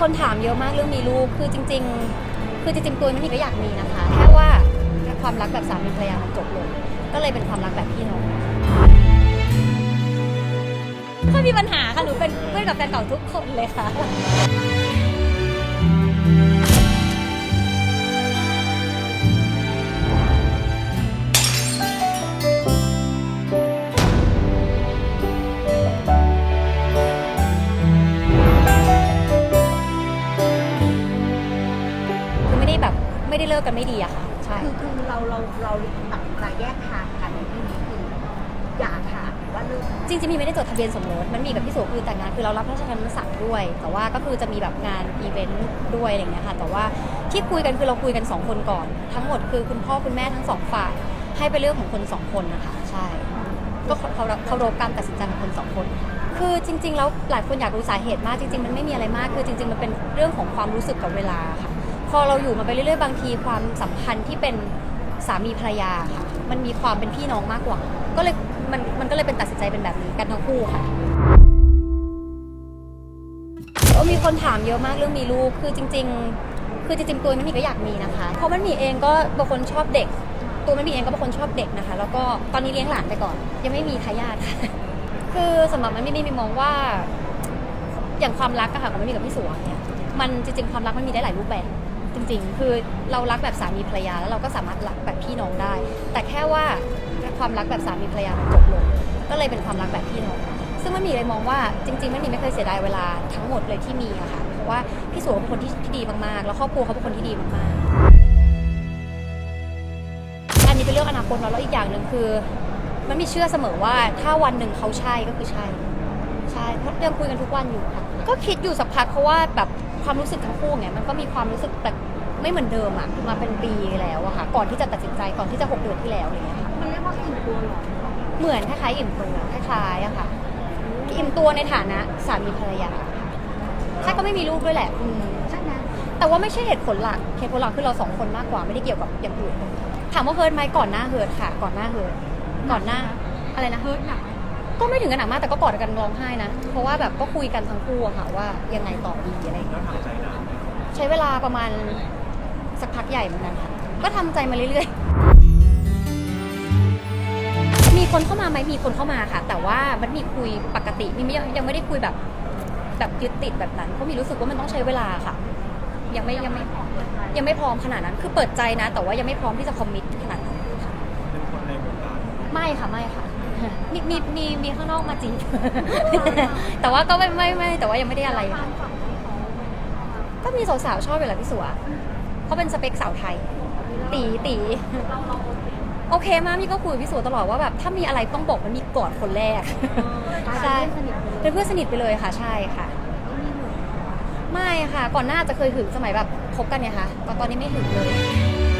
คนถามเยอะมากเรื่องมีลูก คือจริง ๆ คือจริงๆ ตัวไม่มีก็อยากมีนะคะ แค่ว่าความรักแบบสามีภรรยามันจบลง ก็เลยเป็นความรักแบบพี่น้องไม่มีปัญหาค่ะ หนูเป็นเพื่อนกับแฟนเก่าทุกคนเลยค่ะ ไม่ได้เลิกกันไม่ดีอะค่ะใช่คือคือเราเราเราตัดสินใจแยกทางกันในที่นี้คืออย่าขาดหรือว่าเลิกจริงๆมีไม่ได้จดทะเบียนสมรสมันมีกับพี่โสคือแต่งงานคือเรารับราชการมาสั่งด้วย แต่ว่าก็คือจะมีแบบงานอีเวนต์ด้วยอะไรอย่างเงี้ยค่ะ แต่ว่าที่คุยกันคือเราคุยกันสองคนก่อน ทั้งหมดคือคุณพ่อคุณแม่ทั้งสองฝ่าย ให้เป็นเรื่องของคนสองคนนะคะใช่ก็เขาเขาเคารพการตัดสินใจของคนสองคน คือจริง ๆ แล้วหลายคนอยากรู้สาเหตุมากจริง ๆ มันไม่มีอะไรมาก คือจริง ๆ มันเป็นเรื่องของความรู้สึกกับเวลาค่ะ พอเราอยู่มาไปเรื่อยๆบางทีความสัมพันธ์ที่เป็นสามีภรรยาค่ะ มันมีความเป็นพี่น้องมากกว่า ก็เลยมันมันก็เลยเป็นตัดสินใจเป็นแบบนี้กันทั้งคู่ค่ะก็มีคนถามเยอะมากเรื่องมีลูก คือจริง ๆ คือจริงๆตัวมันมีก็อยากมีนะคะ เพราะมันมีเองก็เป็นคนชอบเด็ก ตัวมันมีเองก็เป็นคนชอบเด็กนะคะ แล้วก็ตอนนี้เลี้ยงหลานไปก่อน ยังไม่มีทายาทค่ะ คือสำหรับมันมีมีมองว่า อย่างความรักอะค่ะของมันมีกับพี่สัวเนี่ย มันจริงๆความรักมันมีได้หลายรูปแบบ จริง ๆ คือเรารักแบบสามีภรรยาแล้วเราก็สามารถรักแบบพี่น้องได้ แต่แค่ว่าความรักแบบสามีภรรยามันจบลง ก็เลยเป็นความรักแบบพี่น้อง ซึ่งมันมีเลยมองว่าจริงๆมันมีไม่เคยเสียดายเวลาทั้งหมดเลยที่มีอะค่ะเพราะว่าพี่สัวเป็นคนที่ที่ดีมากๆ แล้วครอบครัวเขาเป็นคนที่ดีมากๆ อันนี้เป็นเรื่องอนาคตเนาะแล้วอีกอย่างหนึ่งคือ มันมีเชื่อเสมอว่าถ้าวันหนึ่งเขาใช่ก็คือใช่ ใช่เพราะยังคุยกันทุกวันอยู่ค่ะก็คิดอยู่สักพักเพราะว่าแบบ ความรู้สึกทั้งคู่เนี่ยมันก็มีความรู้สึกแบบไม่เหมือนเดิมอะมาเป็นปีแล้วอะค่ะ ก่อนที่จะตัดสินใจก่อนที่จะหกเดือนที่แล้วอะไรเงี้ยค่ะมันเรียกว่าอิ่มตัวหรอเหมือนคล้ายๆอิ่มตัวคล้ายๆอะค่ะ อิ่มตัวในฐานะสามีภรรยาค่ะใช่ก็ไม่มีลูกด้วยแหละอืมใช่ไหมแต่ว่าไม่ใช่เหตุผลหลักเหตุผลหลักคือเราสองคนมากกว่าไม่ได้เกี่ยวกับอย่างอื่นถามว่าเฮิร์ตไหมก่อนหน้าเฮิร์ตค่ะ ก่อนหน้าเฮิร์ตก่อนหน้าอะไรนะเฮิร์ตหนักไหม ก็ไม่ถึงกับหนักมากแต่ก็กอดกันร้องไห้นะ เพราะว่าแบบก็คุยกันทั้งคู่อะค่ะว่ายังไงต่อดีอะไรอย่างเงี้ยใช้เวลาประมาณสักพักใหญ่เหมือนกันค่ะ ก็ทำใจมาเรื่อยๆ มีคนเข้ามาไหมมีคนเข้ามาค่ะ แต่ว่ามันมีคุยปกติมีไม่ยังยังไม่ได้คุยแบบแบบยึดติดแบบนั้นเพราะมีรู้สึกว่ามันต้องใช้เวลาค่ะ ยังไม่ยังไม่ยังไม่พร้อมขนาดนั้น คือเปิดใจนะ แต่ว่ายังไม่พร้อมที่จะคอมมิตขนาดนั้นค่ะเป็นคนในวงการไม่ค่ะไม่ค่ะ มีมีมีมีข้างนอกมาจีบ แต่ว่าก็ไม่ไม่ไม่แต่ว่ายังไม่ได้อะไรค่ะก็มีสาวๆชอบอยู่แหละพี่สัวเขาเป็นสเปคสาวไทย ตีตีโอเคมากพี่ก็คุยกับพี่สัวตลอดว่าแบบถ้ามีอะไรต้องบอกมันมีก่อนคนแรกใช่สนิทเลยเป็นเพื่อนสนิทไปเลยค่ะ ใช่ค่ะไม่มีหนูไม่ค่ะ ก่อนหน้าจะเคยหึงสมัยแบบคบกันเนี่ยค่ะตอนตอนนี้ไม่หึงเลยเ